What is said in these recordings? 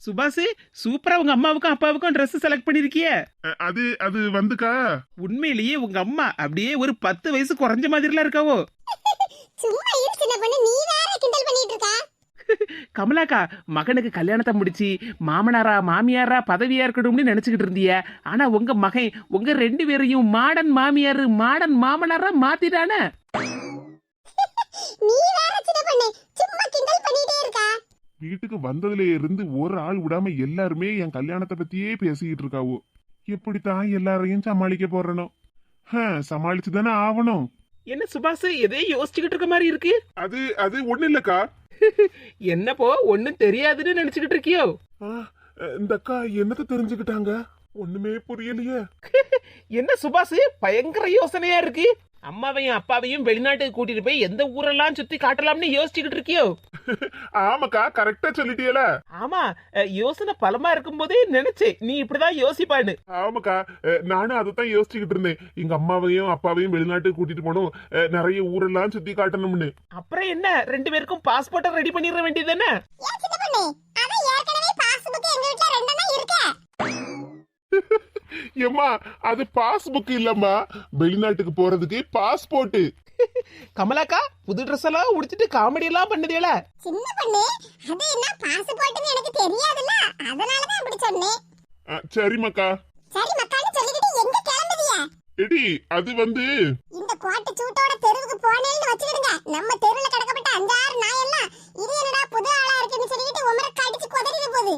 சுபாஷ் சூப்பரா உங்க அம்மாவுக்கும் அப்பாவுக்கும் Dress செலக்ட் பண்ணிருக்கியே? அது அது வந்துக்கா? உண்மையிலேயே உங்க அம்மா அப்படியே ஒரு பத்து வயசு குறைஞ்ச மாதிரிலாம் இருக்காவோ? சும்மா இரு சின்ன பொண்ணு. நீ வேற கிண்டல் பண்ணிட்டு இருக்கா. கமலாக்கா மகனுக்கு கல்யாணத்தை முடிச்சு மாமனாரா மாமியாரா பதவியா இருக்கணும்னு நினைச்சுக்கிட்டு இருந்திய. ஆனா உங்க மகன் உங்க ரெண்டு பேரையும் மாடன் மாமியாரு மாடன் மாமனாரா மாத்திட்டானே? நீ வேற சின்ன பொண்ணு. சும்மா கிண்டல் பண்ணிட்டே இருக்கா. வீட்டுக்கு வந்ததுல இருந்து ஒரு ஆள் விடாம எல்லாருமே என் கல்யாணத்தை பத்தியே பேசிக்கிட்டு இருக்காவோ? எப்படித்தான் எல்லாரையும் சமாளிக்க போறனோ? சமாளிச்சு தானே ஆகணும் என்ன சுபாஷ் எதே யோசிச்சுக்கிட்டு இருக்க மாதிரி இருக்கு? அது அது ஒண்ணு இல்லக்கா. என்னப்போ ஒண்ணும் தெரியாதுன்னு நினைச்சுக்கிட்டு இருக்கியோ? இந்த அக்கா என்னத்த தெரிஞ்சுக்கிட்டாங்க? ஒண்ணுமே புரியலையே. என்ன சுபாஷ் பயங்கர யோசனையா இருக்கு? அம்மாவையும் அப்பாவையும் வெளிநாட்டுக்கு கூட்டிட்டு போய் எந்த ஊரெல்லாம் சுத்தி காட்டலாம்னு யோசிச்சுக்கிட்டு இருக்கியோ? ஆமாக்கா கரெக்டா சொல்லிட்டியல. ஆமா யோசனை பலமா இருக்கும்போதே நினைச்சேன். நீ இப்படிதான் யோசிப்பான்னு. ஆமாக்கா நானும் அதைத்தான் யோசிச்சுக்கிட்டு இருந்தேன். எங்க அம்மாவையும் அப்பாவையும் வெளிநாட்டுக்கு கூட்டிட்டு போனோம் நிறைய ஊரெல்லாம் சுத்தி காட்டணும்னு. அப்புறம் என்ன? ரெண்டு பேருக்கும் பாஸ்போர்ட்டை ரெடி பண்ணிட பொண்ணு. அதான் ஏற்கனவே பாஸ்புக் எங்க வீட்ல ரெண்டெண்ணா இருக்கே. ஏம்மா அது பாஸ்புக் இல்லம்மா. வெளிநாட்டுக்கு போறதுக்கு பாஸ்போர்ட் கமலாக்கா புது ட்ரெஸ் எல்லாம் உடுத்திட்டு காமெடி எல்லாம் பண்ணுதேல. சின்ன பொண்ணு அது என்ன பாஸ்போர்ட்னு எனக்கு தெரியாதுல்ல. அதனால தான் அப்படி சொன்னேன். சரிம்மாக்கா சரி மக்கான்னு சொல்லிக்கிட்டு எங்க கிளம்புதிய? எடி அது வந்து இந்த கோட்டை சூட்டோட தெருவுக்கு போனேன்னு வச்சுக்கிடுங்க. நம்ம தெருவுல கிடக்கப்பட்ட அஞ்சாறு நாயெல்லாம் இது என்னடா புது ஆளா இருக்குன்னு சொல்லிக்கிட்டு உமரை கடிச்சு குதறிட போகுது.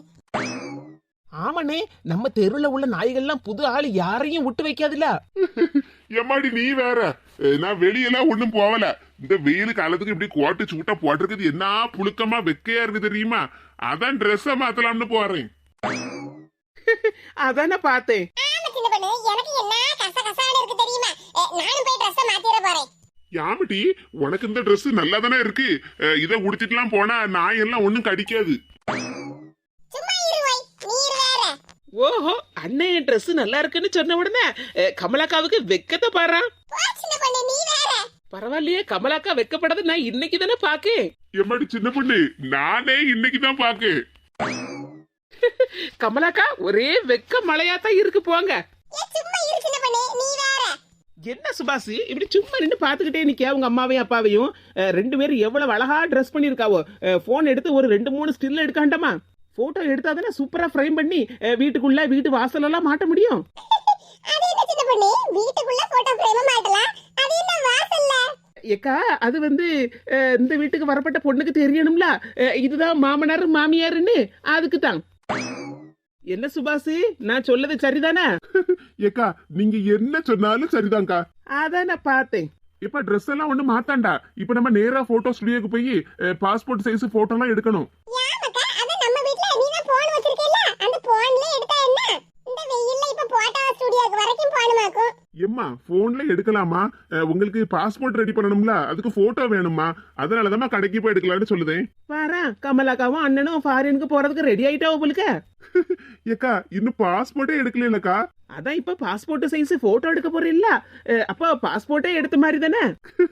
ஆமாண்ணே நம்ம தெருவுல உள்ள நாய்கள்லாம் புது ஆள் யாரையும் விட்டு வைக்காதுல்ல. எம்மாடி நீ வேற. நான் வெளியெல்லாம் ஒண்ணும் போகல இந்த வெயில் காலத்துக்கு இப்படி கோட்டு சூட்டா போட்டிருக்குது என்ன புழுக்கமா வெக்கையா இருக்கு தெரியுமா? அதான் ட்ரெஸ்ஸ மாத்தலாம்னு போறேன். அதானே பார்த்தேன். ட்ரெஸ் யாமிட்டி உனக்கு இந்த Dress நல்லா தானே இருக்கு இதை உடுத்திட்டுலாம் போனா நாய் எல்லாம் ஒண்ணும் கடிக்காது சும்மா இருவை நீ இரு வேற ஓஹோ அண்ணன் Dress நல்லா இருக்குன்னு சொன்ன உடனே கமலாக்காவுக்கு வெக்கத்தை பாரா. போ சின்ன பொண்ணு நீ வேற. பரவாயில்லையே கமலாக்கா வெக்கப்படாத நான் இன்னைக்கு தானே பாக்கேன். எம்மாடி சின்ன பொண்ணு நானே இன்னைக்கு தான் பாக்கு கமலாக்கா ஒரே வெக்க மழையா தான் இருக்கு போங்க. ஏ சும்மா இரு சின்ன பொண்ணு நீ வேற. என்ன சுபாஷ் இப்படி சும்மா நின்று பார்த்துக்கிட்டே நிக்க உங்க அம்மாவையும் அப்பாவையும்? ரெண்டு பேரும் எவ்வளவு அழகா ட்ரெஸ் பண்ணிருக்காவோ போன் எடுத்து ஒரு ரெண்டு மூணு ஸ்டில் எடுக்காண்டமா போட்டோ எடுத்தா தானே சூப்பரா ஃப்ரேம் பண்ணி வீட்டுக்குள்ள வீட்டு வாசல் எல்லாம் மாட்ட முடியும்? அது என்ன சின்ன பொண்ணு? வீட்டுக்குள்ள போட்டோ பிரேம மாட்டலாம். அது என்ன வாசல்ல? ஏக்கா அது வந்து இந்த வீட்டுக்கு வரப்பட்ட பொண்ணுக்கு தெரியணும்ல? இதுதான் மாமனார் மாமியாருன்னு? அதுக்கு தான் என்ன சுபாஷ் நான் சொல்லது சரிதானே? ஏக்கா நீங்க என்ன சொன்னாலும் சரிதான்க்கா. அதான் நான் பார்த்தேன். இப்ப Dress எல்லாம் ஒண்ணு மாத்தாண்டா. இப்ப நம்ம நேரா போட்டோ ஸ்டுடியோக்கு போய் பாஸ்போர்ட் சைஸ் போட்டோ எல்லாம் எடுக்கணும் யாமக்கா அது நம்ம வீட்ல நீ தான் போன் வச்சிருக்கேல்ல அந்த போன்ல எடுத்தா என்ன இந்த வெயில்ல இப்ப போட்டோ ஸ்டுடியோக்கு வரைக்கும் போணுமாக்கும் எம்மா போன்ல எடுக்கலாமா? உங்களுக்கு பாஸ்போர்ட் ரெடி பண்ணணும்ல? அதுக்கு போட்டோ வேணுமா அதனாலதான் கடைக்கு போய் எடுக்கலாம்னு சொல்லுதேன். பாரா கமலாக்காவும் அண்ணனும் ஃபாரினுக்கு போறதுக்கு ரெடி ஆயிட்டா உங்களுக்கு ஏக்கா இன்னும் பாஸ்போர்ட்டே எடுக்கலக்கா அதான் இப்ப பாஸ்போர்ட் சைஸ் போட்டோ எடுக்க போறீல்ல. அப்ப பாஸ்போர்ட்டே எடுத்த மாதிரி தானே?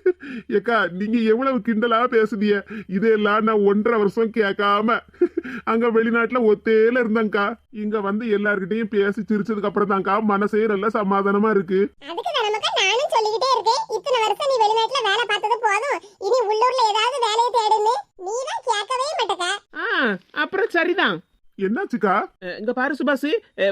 ஏக்கா நீங்க எவ்வளவு கிண்டலா பேசுதிய இதெல்லாம் நான் ஒன்றரை வருஷம் கேட்காம அங்க வெளிநாட்டுல ஒத்தேல இருந்தேங்க்கா இங்க வந்து எல்லார்கிட்டயும் பேசி சிரிச்சதுக்கு அப்புறம் தான்க்கா மனசே நல்ல சமாதானமா இருக்கு. அதுக்கு தானமக்கா நானும் சொல்லிக்கிட்டே இருக்கேன். இத்தனை வருஷம் நீ வெளிநாட்டுல வேலை பார்த்தது போதும். இனி உள்ளூர்ல ஏதாவது வேலையை தேடுன்னு நீ தான் கேட்கவே மாட்டக்கா. ஆ அப்புறம் சரிதான். என்னாச்சுக்கா? இங்க பாரு சுபாஷ்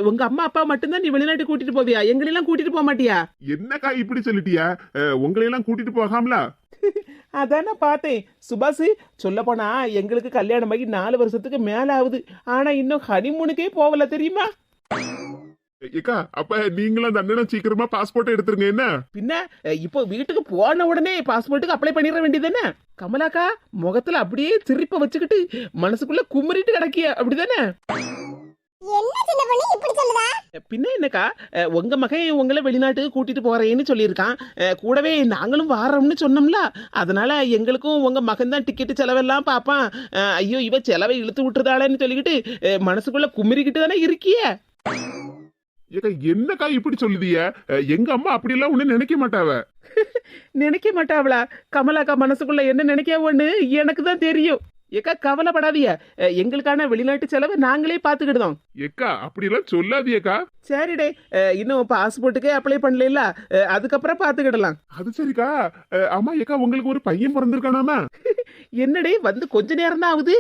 உங்க அம்மா அப்பா மட்டும்தான் நீ வெளிநாட்டு கூட்டிட்டு போவியா? எங்களெல்லாம் கூட்டிட்டு போக மாட்டியா? என்னக்கா இப்படி சொல்லிட்டியா? அஹ், உங்களையெல்லாம் கூட்டிட்டு போகாமலா? அதான் நான் பார்த்தேன். சுபாஷ் சொல்ல போனா எங்களுக்கு கல்யாணம் ஆகி நாலு வருஷத்துக்கு மேல ஆகுது ஆனா இன்னும் ஹனிமூனுக்கே போகல தெரியுமா? ஏக்கா அப்ப நீங்களும் அந்த அண்ணனும் சீக்கிரமா பாஸ்போர்ட் எடுத்துருங்க என்ன? பின்ன இப்போ வீட்டுக்கு போன உடனே பாஸ்போர்ட்டுக்கு அப்ளை பண்ணிட வேண்டியதானே கமலாக்கா முகத்துல அப்படியே சிரிப்ப வச்சுக்கிட்டு மனசுக்குள்ள குமரிட்டு கிடக்கிய அப்படிதானே? பின்ன என்னக்கா உங்க மகன் உங்களை வெளிநாட்டுக்கு கூட்டிட்டு போறேன்னு சொல்லியிருக்கான். கூடவே நாங்களும் வாரோம்னு சொன்னோம்ல அதனால எங்களுக்கும் உங்க மகன் தான் டிக்கெட் செலவெல்லாம் பார்ப்பான். ஐயோ இவ செலவை இழுத்து விட்டுறதாளேன்னு சொல்லிக்கிட்டு மனசுக்குள்ள குமிரிக்கிட்டு தானே இருக்கிய? ஏக்கா என்னக்கா இப்படி சொல்லுதிய எங்க அம்மா அப்படியெல்லாம் ஒண்ணு நினைக்க மாட்டாவ? நினைக்க மாட்டாவளா? கமலாக்கா மனசுக்குள்ள என்ன நினைக்கவோன்னு எனக்கு தான் தெரியும். ஏக்கா கவலைப்படாதீங்க. அஹ், எங்களுக்கான வெளிநாட்டு செலவு நாங்களே பார்த்துக்கிடுதோம். ஏக்கா அப்படிலாம் சொல்லாதியேக்கா சரிடே. இன்னும் பாஸ்போர்ட்டுக்கே அப்ளை பண்ணல அதுக்கப்புறம் பார்த்துக்கிடலாம். அது சரிக்கா. ஆமா ஏக்கா உங்களுக்கு ஒரு பையன் பிறந்திருக்கானாமா? என்னடே வந்து கொஞ்ச நேரம் தான் ஆகுது.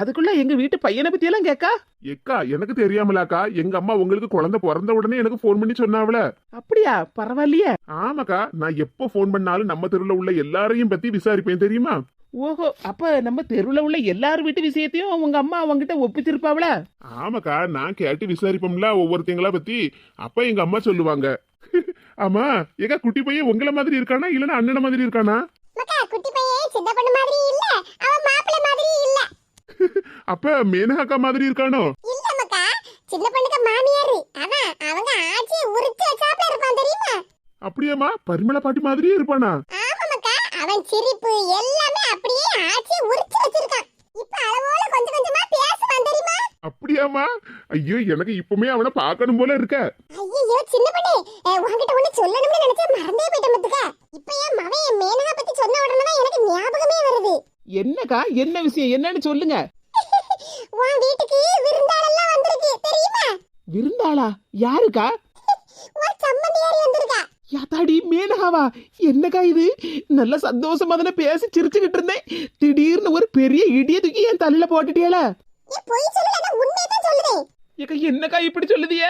அதுக்குள்ள எங்க வீட்டு பையனை பத்தி எல்லாம் கேக்கா? ஏக்கா எனக்கு தெரியாமலாக்கா. எங்க அம்மா உங்களுக்கு குழந்தை பிறந்த உடனே எனக்கு ஃபோன் பண்ணி சொன்னாவல அப்படியா? பரவாயில்லையே. ஆமாக்கா. நான் எப்போ ஃபோன் பண்ணாலும் நம்ம தெருவில் உள்ள எல்லாரையும் பத்தி விசாரிப்பேன் தெரியுமா? ஓஹோ அப்ப நம்ம தெருவுல உள்ள எல்லார் வீட்டு விஷயத்தையும் உங்க அம்மா அவங்கிட்ட ஒப்பிச்சிருப்பாவல ஆமாக்கா நான் கேட்டு விசாரிப்போம்ல ஒவ்வொருத்தங்களா பத்தி. அப்ப எங்க அம்மா சொல்லுவாங்க. ஆமா ஏக்கா குட்டி பையன் உங்களை மாதிரி இருக்கானா இல்லனா அண்ணன மாதிரி இருக்கானா? மக்கா குட்டி பையன் சின்ன பொண்ணு மாதிரி இல்ல. அவன் மாப்பிள்ளை மாதிரி இல்ல. அப்ப மேனகாக்கா மாதிரி இருக்கானோ? இல்ல மக்கா சின்ன பொண்ணுக்கு மாமியாரு. அவன் அவங்க ஆட்சியை உரிச்சு வச்சாப்ல இருப்பான் தெரியுமா? அப்படியாம்மா பரிமள பாட்டி மாதிரியே இருப்பானா? ஆமா மக்கா அவன் சிரிப்பு எல்லாமே அப்படியே ஆட்சியை உரிச்சு வச்சிருக்கான். இப்ப அளவோல கொஞ்சம் கொஞ்சமா பேசுவான் தெரியுமா? அப்படியாம்மா? ஐயோ எனக்கு இப்பவுமே அவனை பார்க்கணும் போல இருக்க. ஐயோ சின்ன பொண்ணு உன்கிட்ட ஒண்ணு சொல்லணும்னு நினைச்சா மறந்தே போயிட்டேன் பத்துக்க. இப்ப என் மவன் என் மேனகா பத்தி சொன்ன உடனே தான் எனக்கு ஞாபகமே வருது. என்னக்கா என்ன விஷயம்? என்னன்னு சொல்லுங்க. உன் வீட்டுக்கு விருந்தாளெல்லாம் வந்திருக்கு தெரியுமா? விருந்தாளா? யாருக்கா? உன் சம்மந்தியாரி வந்திருக்கா. யாத்தாடி மேனகாவா என்னக்கா இது நல்ல சந்தோஷமா தானே பேசி சிரிச்சுக்கிட்டு இருந்தேன் திடீர்னு ஒரு பெரிய இடிய தூக்கி என் தலையில போட்டுட்டியால நீ பொய் சொல்லல உண்மையை தான் சொல்லுதேன் ஏக்கா என்னக்கா இப்படி சொல்லுதிய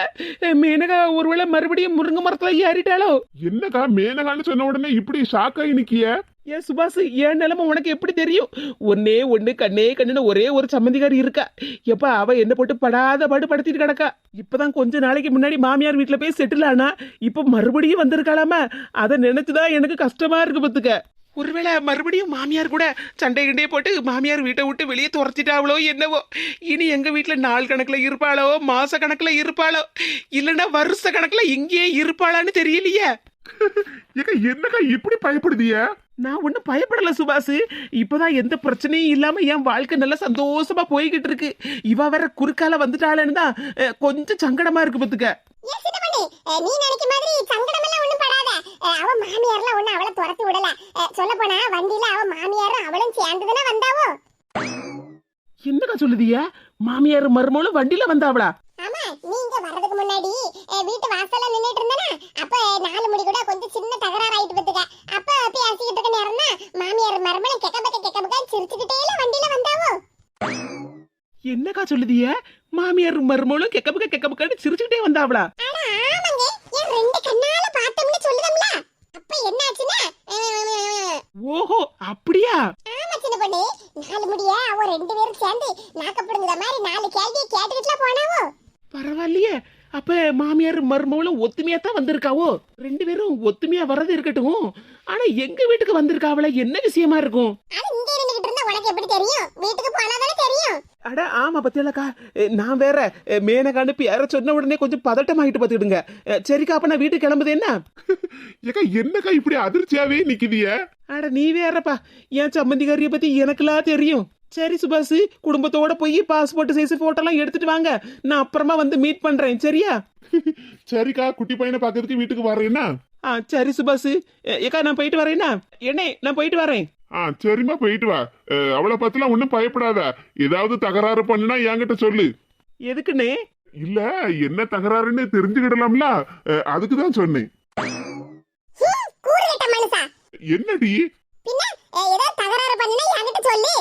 மேனகா ஒருவேளை மறுபடியும் முருங்கை மரத்துல ஏறிட்டாளோ என்னக்கா மேனகான்னு சொன்ன உடனே இப்படி ஷாக் ஆகி நிக்கிய ஏன் சுபாஷ் என் நிலைமை உனக்கு எப்படி தெரியும்? ஒன்னே ஒன்று கண்ணே கண்ணுன்னு ஒரே ஒரு சம்மந்திகாரி இருக்கா? எப்ப அவ என்ன போட்டு படாத பாடு படுத்திட்டு கிடக்கா? இப்பதான் கொஞ்ச நாளைக்கு முன்னாடி மாமியார் வீட்டுல போய் செட்டில் ஆனா இப்ப மறுபடியும் வந்திருக்காளாம? அதை நினைச்சுதான் எனக்கு கஷ்டமா இருக்கு பத்துக்க. ஒருவேளை மறுபடியும் மாமியார் கூட சண்டை கிண்டே போட்டு மாமியார் வீட்டை விட்டு வெளியே துரத்திட்டாவளோ என்னவோ? இனி எங்க வீட்டுல நாள் கணக்குல இருப்பாளோ? மாச கணக்குல இருப்பாளோ? இல்லைன்னா வருஷ கணக்குல இங்கேயே இருப்பாளான்னு தெரியலையே. ஏக்கா என்னக்கா இப்படி பயப்படுதிய நான் ஒன்றும் பயப்படல சுபாஷ் இப்பதான் எந்த பிரச்சனையும் இல்லாம என் வாழ்க்கை நல்லா சந்தோஷமா போய்கிட்டு இருக்கு. இவ வேற குறுக்கால வந்துட்டாளன்னு தான் கொஞ்சம் சங்கடமா இருக்கு பத்துக்க நீ நினைக்க மாதிரி சங்கடம் எல்லாம் ஒண்ணும் படாத. அவ மாமியார்லாம் ஒண்ணு அவளை துரத்தி விடல. சொல்ல போனா வண்டியில அவ மாமியாரும் அவளும் சேர்ந்துதானே வந்தாவோ? என்னக்கா சொல்லுதிய மாமியார் மருமகளும் வண்டியில வந்தாவளா? ஆமா நீங்க வர்றதுக்கு முன்னாடி வீட்டு வாசல்ல நின்னுட்டு இருந்தனா அப்ப நாலு முடி கூட கொஞ்சம் சின்ன தகராறு ஆயிட்டு பத்துக்க. அப்ப பேசிக்கிட்டு இருக்க நேரம் தான் மாமியார் மருமகளும் கெக்க பக்க கெக்க பக்க சிரிச்சுக்கிட்டே வண்டியில வந்தாவோ? என்னக்கா சொல்லுதிய மாமியார் மருமகளும் கெக்க பக்க கெக்க பக்கன்னு சிரிச்சுக்கிட்டே வந்தாவளா? ஓஹோ அப்படியா? ஆமா சின்ன பொண்ணு. நாலு முடிய அவ ரெண்டு பேரும் சேர்ந்து நாக்கப்படுங்கிற மாதிரி நாலு கேள்வியை கேட்டுக்கிட்டுலாம் போனாவோ? பரவாயில்லையே அப்ப மாமியார் மருமகளும் ஒத்துமையா தான் வந்திருக்காவோ? ரெண்டு பேரும் ஒத்துமையா வர்றது இருக்கட்டும். ஆனா எங்க வீட்டுக்கு வந்திருக்காவள? என்ன விஷயமா இருக்கும்? அது இங்க இருந்துகிட்டு இருந்தா உனக்கு எப்படி தெரியும்? வீட்டுக்கு போனாதானே தெரியும். அட ஆமா பத்தியலக்கா. நான் வேற எ, மேனகான்னு பேர சொன்ன உடனே கொஞ்சம் பதட்டமாயிட்டு பார்த்துடுங்க சரிக்கா அப்ப நான் வீட்டுக்கு கிளம்புது என்ன? ஏக்கா என்னக்கா இப்படி அதிர்ச்சியாவே நிக்குதிய? அட நீ வேறப்பா. என் சம்மந்திகாரிய பத்தி எனக்குலாம் தெரியும். சரி சுபாஷ் குடும்பத்தோட போய் பாஸ்போர்ட் சைஸ் போட்டோலாம் எடுத்துட்டு வாங்க. நான் அப்புறமா வந்து மீட் பண்றேன் சரியா? சரிக்கா குட்டி பையனை பார்க்கறதுக்கு வீட்டுக்கு வர்றேன்னா ஆ சரி சுபாஷ். ஏக்கா நான் போயிட்டு வரேன்னா என்னே? நான் போயிட்டு வரேன். ஆ சரிம்மா போயிட்டு வா. அவளை பத்திலாம் ஒன்றும் பயப்படாத. ஏதாவது தகராறு பண்ணுனா என்கிட்ட சொல்லு. எதுக்குண்ணே? இல்ல என்ன தகராறுன்னு தெரிஞ்சுக்கிடலாம்ல. அஹ், அதுக்கு தான் சொன்னேன் என்னடி? ஏதாவது தகராறு பண்ணினா என்கிட்ட சொல்லு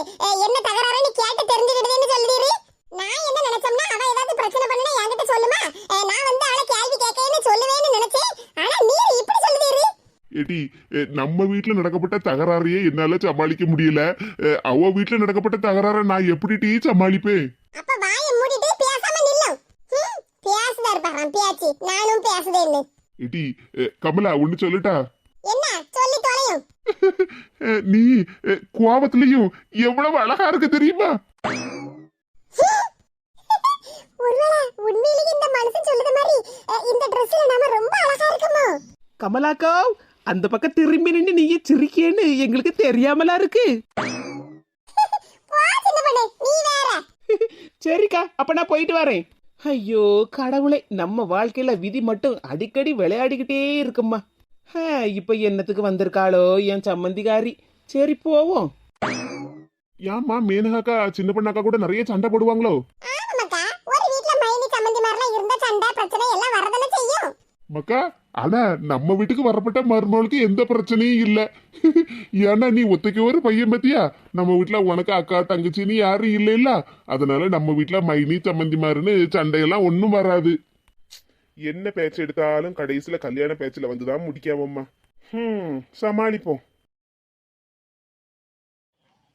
என்ன தகராறுன்னு கேட்டு தெரிஞ்சுக்கிட்டதுன்னு சொல்லுதீரு. நான் என்ன நினைச்சோம்னா அவ ஏதாவது பிரச்சனை பண்ணினா என்கிட்ட சொல்லுமா? நான் வந்து அவளை கேள்வி கேட்கன்னு சொல்லுவேன்னு நினைச்சேன் ஆனா நீ இப்படி சொல்லுதீரு. ஏடி அஹ், நம்ம வீட்டுல நடக்கப்பட்ட தகராறையே என்னால சமாளிக்க முடியல. அவ வீட்டுல நடக்கப்பட்ட தகராறை நான் எப்படி டீ சமாளிப்பேன்? அப்ப வாயை மூடிட்டு பேசாம நில்லும் ஹம், பேசுதா இருப்பாராம் பேச்சு. நானும் பேசுதேன்னு. ஏடி அஹ், கமலா ஒன்னு சொல்லட்டா அஹ், நீ அஹ், கோவத்திலையும் எவ்வளவு அழகா இருக்கு தெரியுமா? இருக்குமோ? கமலாக்கா அந்த பக்கம் திரும்பி நின்று நீங்க சிரிக்கேன்னு எங்களுக்கு தெரியாமலா இருக்கு. நீ சரிக்கா அப்ப நான் போயிட்டு வரேன். ஐயோ கடவுளே நம்ம வாழ்க்கையில விதி மட்டும் அடிக்கடி விளையாடிக்கிட்டே இருக்கும்மா. ஹே, இப்போ என்னத்துக்கு வந்திருக்காளோ என் சம்மந்திகாரி. சரி போவோம். ஏமா மேனகாக்கா சின்ன பொண்ணாக்கா கூட நிறைய சண்டை போடுவாங்களோ? மக்கா ஆனா நம்ம வீட்டுக்கு வரப்பட்ட மருமகளுக்கு எந்த பிரச்சனையும் இல்ல. ஏன்னா நீ ஒத்தைக்கு ஒரு பையன் பத்தியா? நம்ம வீட்டுல உனக்கு அக்கா தங்கச்சின்னு யாரும் இல்ல இல்ல நம்ம வீட்டுல மைனி சம்மந்திமாருன்னு சண்டையெல்லாம் ஒன்னும் வராது. என்ன பேச்சு எடுத்தாலும் கடைசியில கல்யாண பேச்சில் வந்துதான் முடிக்காமம்மா ம் சமாளிப்போம்.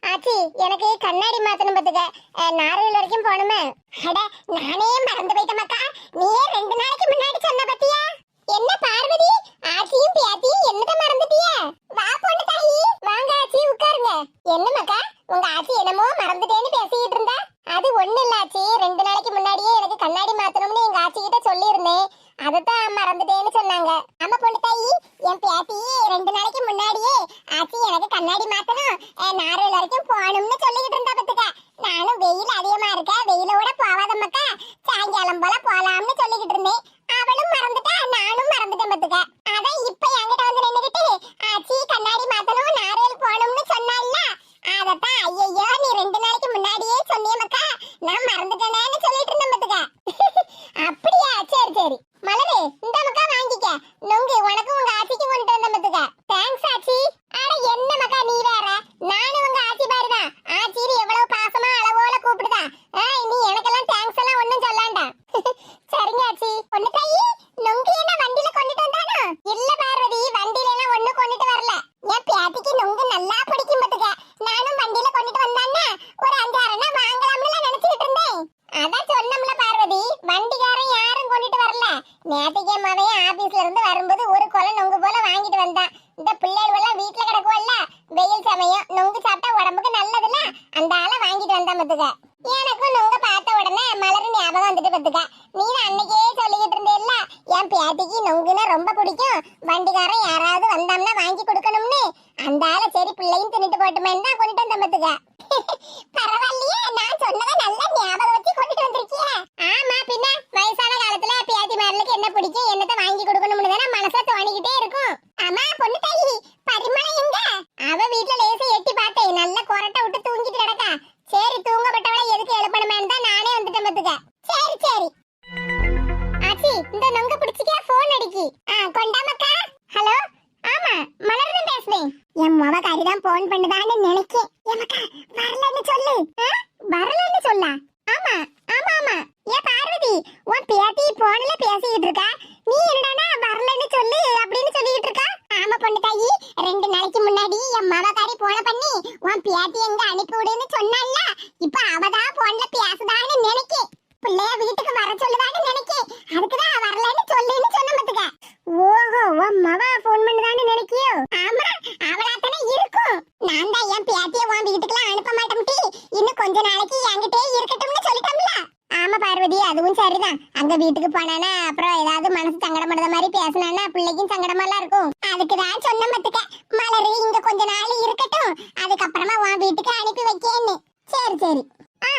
ஆச்சி எனக்கு கண்ணாடி மாத்தணும் பாத்துக்க நார்வேல் வரைக்கும் போகணுமே. அட நானே மறந்து போயிட்டேன் மக்கா. நீயே ரெண்டு நாளைக்கு முன்னாடி சொன்ன பத்தியா என்ன பார்வதி? ஆச்சியும் பியாத்தியும் என்னதான் no அன்னைக்கே சொல்லிக்கிட்டு இருந்தேல்ல என் பேத்திக்கு நொங்குனா ரொம்ப பிடிக்கும் வண்டிக்காரன் யாரா ஆமா ஆமா. ஆமா ஏ பார்வதி உன் பேத்தி போன்ல பேசிக்கிட்டு இருக்கா? சரி சரி. ஆ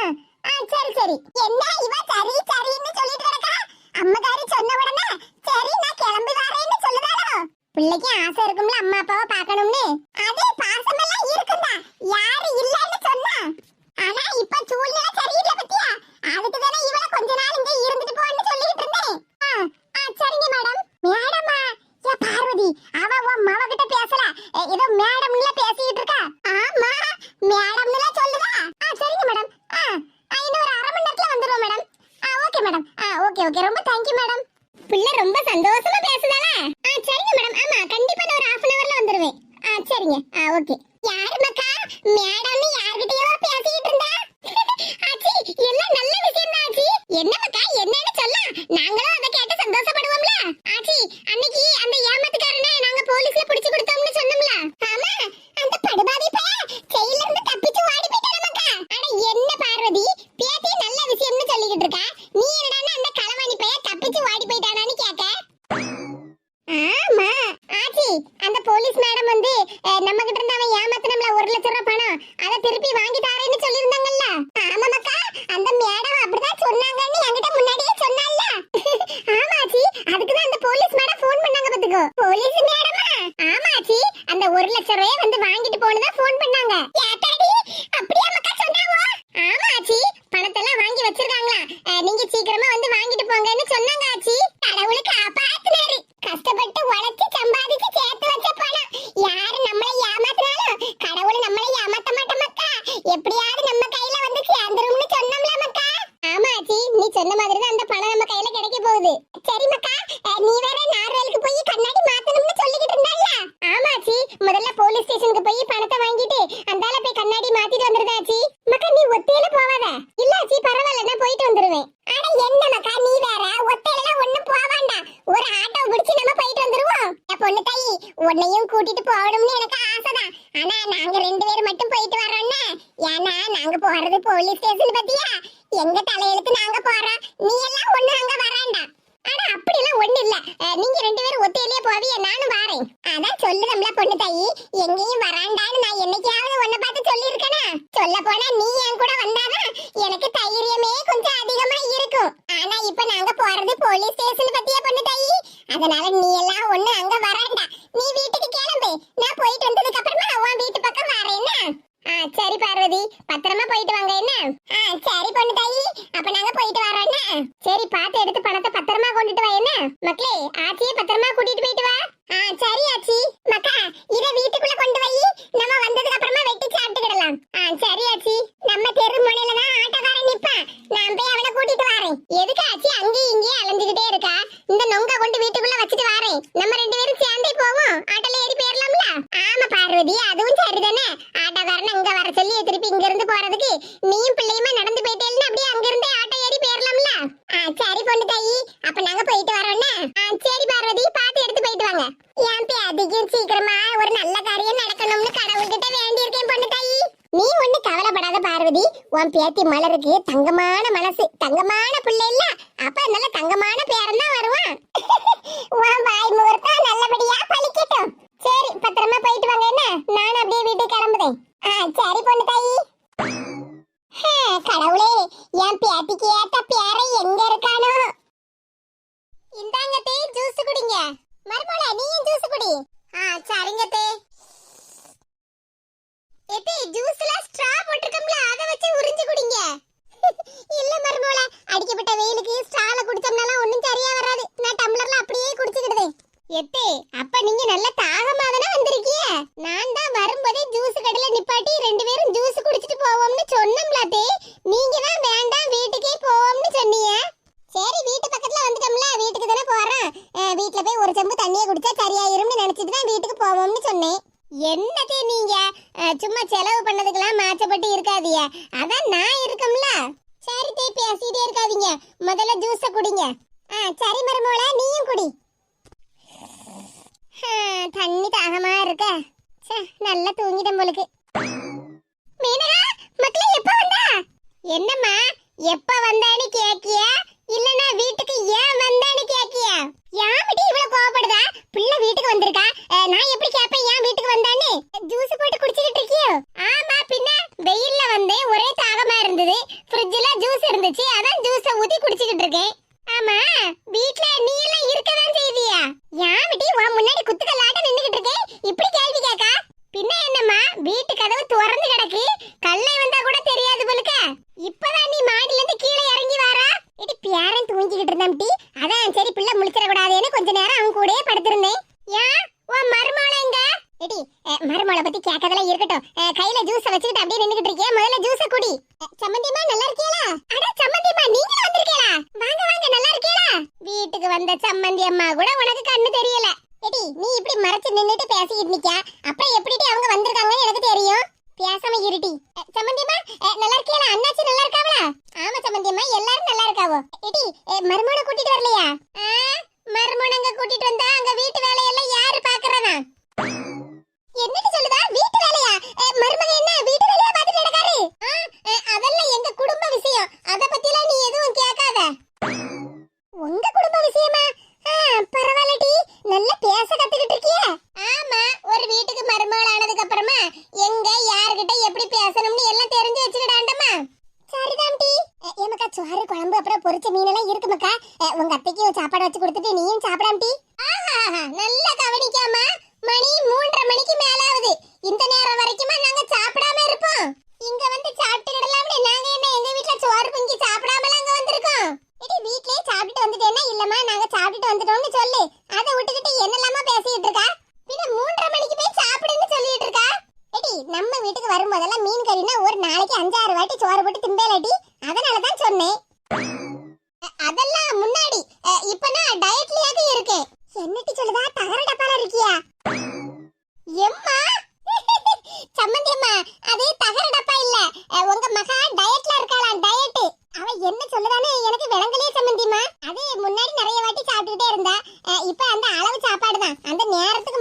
ஆ சரி சரி. என்ன இவ சரி சரின்னு சொல்லிட்டு கிடக்கா? அம்மகாரி சொன்ன உடனே சரி நான் கிளம்பி வரேன்னு சொல்லுதாளோ? பிள்ளைக்கு ஆசை இருக்கும்ல அம்மா அப்பாவை பார்க்கணும்னு. அது பாசமெல்லாம் இருக்கும்டா. யாரு இல்லன்னு சொன்னா. ஆனா இப்ப சூழ்நிலை சரியில்லை பத்தியா? அதுக்கு தானே இவளை கொஞ்ச நாள் இங்க இருந்துட்டு போன்னு சொல்லிட்டு இருந்தேன். ஆ ஆ சரிங்க மேடம். மேடமா? ஏ பார்வதி அவ உன் மவ கிட்ட பேசல ஏதோ மேடம்ல பேசிட்டு இருக்கா? ஆமா மேடம்ல சொல்லுதா. ஆ சரிங்க மேடம். ஆ இன்னும் ஒரு அரை மணி நேரத்துல வந்துருவோம் மேடம். ஆ ஓகே மேடம். ஆ ஓகே ஓகே. ரொம்ப தேங்க்யூ மேடம். பிள்ளை ரொம்ப சந்தோஷமா பேசுதானே? ஆ சரிங்க மேடம். ஆமா கண்டிப்பா நான் ஒரு ஹாஃப் அன் அவர்ல வந்துருவேன். ஆ சரிங்க. ஆ ஓகே. யாரு மக்கா? மேடம்னு உன்னையும் கூட்டிட்டு போகணும்னு எனக்கு ஆசைதான். ஆனா நாங்க ரெண்டு பேரும் மட்டும் போயிட்டு வரோம்னா ஏன்னா நாங்க போறது போலீஸ் ஸ்டேஷன் பத்தியா? எங்க தலையெழுத்து நாங்க போறோம் நீ எல்லாம் பார்த்து எடுத்து பணத்தை பத்திரமா கொண்டுட்டு வா என்ன? மக்களே ஆச்சியை பத்திரமா கூட்டிட்டு போய் பேத்தி மலருக்கு தங்கமான மனசு. தங்கமான பிள்ளை இல்ல அப்ப நல்ல தங்கமான பேரன் தான் வருவான். உன் வாய் முகூர்த்தம் நல்லபடியா பழிக்கட்டும். சரி பத்திரமா போயிட்டு வாங்க என்ன? நான் அப்படியே வீட்டுக்கு கிளம்புதேன். ஆ சரி பொண்ணு தாயி. கடவுளே என் பேத்திக்கு ஏத்த பேர எங்க இருக்கானோ? இந்தாங்க தே ஜூஸ் குடிங்க. மறுபோல நீயும் ஜூஸ் குடி. ஆ சரிங்க தே. ஏத்தி ஜூஸ்ல ஸ்ட்ரா போட்டுக்கம்ல அத வச்சு உறிஞ்சு குடிங்க. இல்ல மர்மோல அடிக்கப்பட்ட வெயிலுக்கு ஸ்ட்ரால குடிச்சோம்னால ஒண்ணும் சரியா வராது. நான் டம்ளர்ல அப்படியே குடிச்சிடுதே எத்தே அப்ப நீங்க நல்ல தாகமா தானே வந்திருக்கீங்க? நான் தான் வரும்போதே ஜூஸ் கடையில நிப்பாட்டி ரெண்டு பேரும் ஜூஸ் குடிச்சிட்டு போவோம்னு சொன்னோம்லாத்தே நீங்க மறைச்சு நின்னுட்டு பேசிட்டு நிக்கா அப்புறம் எப்படி அவங்க வந்திருக்காங்கன்னு எனக்கு தெரியும். பேசாம இருட்டி சம்பந்தியம்மா நல்லா இருக்கியா அண்ணாச்சி நல்லா இருக்காவளா? ஆமா சம்பந்தியம்மா எல்லாரும் நல்லா இருக்காவோ. எடி மருமகனை கூட்டிட்டு வரலையா? சாப்பிடாமட்டி ஆஹா நல்லா கவனி அது முன்னாடி நிறைய வாட்டி சாப்பிட்டுட்டே இருந்தா. இப்ப அந்த அளவு சாப்பாடு தான் அந்த நேரத்துக்கு